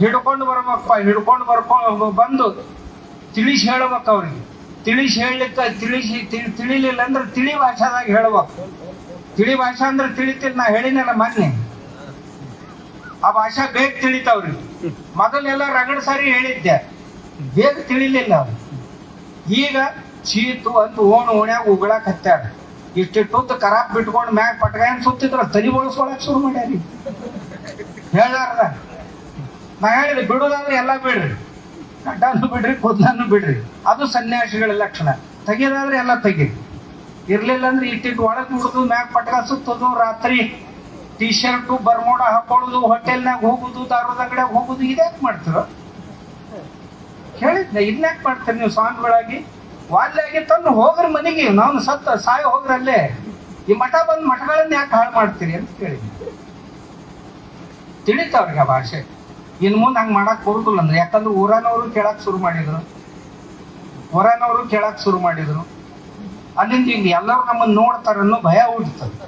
ಹಿಡ್ಕೊಂಡು ಬರ್ಬೇಕಪ್ಪ ಹಿಡ್ಕೊಂಡು ಬರ್ಕೊಂಡು ಬಂದು ತಿಳಿಸಿ ಹೇಳ್ಬೇಕು ಅವ್ರಿಗೆ ತಿಳಿಸಿ ಹೇಳಲಿಕ್ಕೆ ತಿಳಿಸಿ ತಿಳಿ- ತಿಳಿಲಿಲ್ಲ ಅಂದ್ರೆ ತಿಳಿ ಭಾಷಾದಾಗ ಹೇಳ್ಬೇಕು ತಿಳಿ ಭಾಷಾ ಅಂದ್ರೆ ತಿಳಿತಿಲ್ಲ ನಾ ಹೇಳಿನಲ್ಲ ಮೊನ್ನೆ ಆ ಭಾಷಾ ಬೇಗ ತಿಳಿತಾವ್ರಿ ಮೊದಲೆಲ್ಲ ರಗಡ್ ಸಾರಿ ಹೇಳಿದ್ದೆ ಬೇಗ ತಿಳಿಲಿಲ್ಲ ಅವ್ರು ಈಗ ಚೀತು ಅಂತ ಓಣ್ ಓಣ್ಯಾಗ ಉಗಳಾಕ್ ಹತ್ಯಾರ ಇಷ್ಟಿಟ್ಟು ಕರಾಪ್ ಬಿಟ್ಕೊಂಡು ಮ್ಯಾಗ ಪಟ್ಗಾಯನ್ ಸುತ್ತಿದ್ರ ತಲಿ ಬಳಸ್ಕೊಳಕ್ ಶುರು ಮಾಡ್ಯಾರಿ ಹೇಳಾರ್ದ ನಾ ಹೇಳಿದ್ರೆ ಬಿಡೋದಾದ್ರೆ ಎಲ್ಲ ಬಿಡ್ರಿ. ಗಡ್ಡಾನು ಬಿಡ್ರಿ, ಕೂದಲನ್ನು ಬಿಡ್ರಿ. ಅದು ಸನ್ಯಾಸಿಗಳ ಲಕ್ಷಣ ತೆಗಿಯೋದಾದ್ರೆ ಎಲ್ಲ ತೆಗೀರಿ ಇರ್ಲಿಲ್ಲ ಅಂದ್ರೆ ಇಟ್ಟಿಟ್ಟು ಒಳಗ್ ಬಿಡುದು ಮ್ಯಾಗ ಪಟ್ಕ ಸುತ್ತೋದು, ರಾತ್ರಿ ಟಿ ಶರ್ಟು ಬರ್ಮೋಡ ಹಾಕೊಳ್ಳೋದು ಹೋಟೆಲ್ನಾಗ ಹೋಗುದು, ದಾರದ ಅಂಗಡಿಯಾಗ ಹೋಗುದು, ಇದ್ಯಾಕ್ ಮಾಡ್ತೀರ? ಹೇಳಿದ್ನ ಇನ್ಯಾಕೆ ಮಾಡ್ತೀರಿ ನೀವು ಸ್ವಾಮಿಗಳಾಗಿ? ವಾಲ್ಯಾಗಿ ತಂದು ಹೋಗ್ರ ಮನೆಗೆ. ನಾನು ಸತ್ತ, ಸಾಯ ಹೋಗ್ರಲ್ಲೇ ಈ ಮಠ ಬಂದು ಮಠಗಳನ್ನ ಯಾಕೆ ಹಾಳು ಮಾಡ್ತೀರಿ ಅಂತ ಕೇಳಿದ್ವಿ ತಿಳಿತಾವ್ರಿಗೆ ಆ ಭಾಷೆ. ಇನ್ ಮುಂದೆ ಹಂಗೆ ಮಾಡಕ್ ಬರುದಿಲ್ಲ ಅಂದ್ರೆ. ಯಾಕಂದ್ರೆ ಊರನವರು ಕೇಳಕ್ ಶುರು ಮಾಡಿದ್ರು. ಹೊರನವರು ಕೇಳಕ್ ಶುರು ಮಾಡಿದ್ರು. ಅಲ್ಲಿಂದ ಹಿಂಗೆ ಎಲ್ಲರೂ ನಮ್ಮನ್ನ ನೋಡ್ತಾರನ್ನು ಭಯ ಹುಡ್ತದೆ